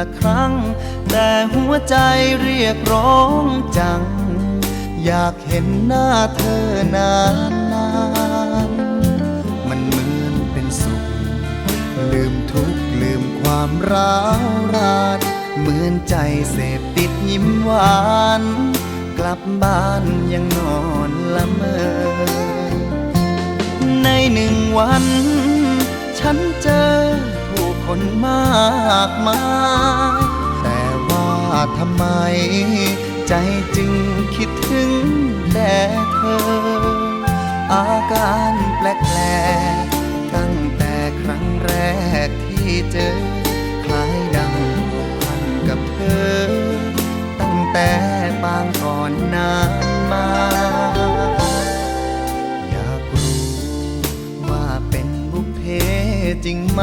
ละครั้ง แต่หัวใจเรียกร้องจัง อยากเห็นหน้าเธอนานนานมันเหมือนเป็นสุข ลืมทุกข์ลืมความร้าวรานเหมือนใจเสพติดยิ้มหวาน กลับบ้านยังนอนละเมอ ในหนึ่งวัน ฉันเจอ คนมากมาย แต่ว่าทำไม ใจจึงคิดถึงแต่เธอ อาการแปลกๆตั้งแต่ครั้งแรกที่เจอ คล้ายดังผูกพันกับเธอ ตั้งแต่ปางก่อนนานมาอยากรู้ว่าเป็นบุพเพจริงไหม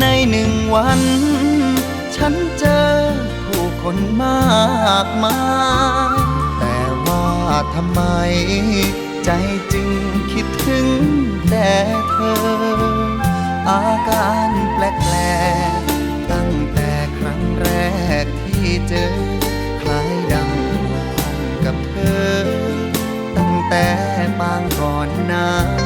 ในหนึ่งวัน ฉันเจอผู้คนมากมาย แต่ว่าทำไม ใจจึงคิดถึงแต่เธอ อาการแปลกๆตั้งแต่ครั้งแรกที่เจอ คล้ายดังกพันกับเธอ ตั้งแต่บางก่อนนานมา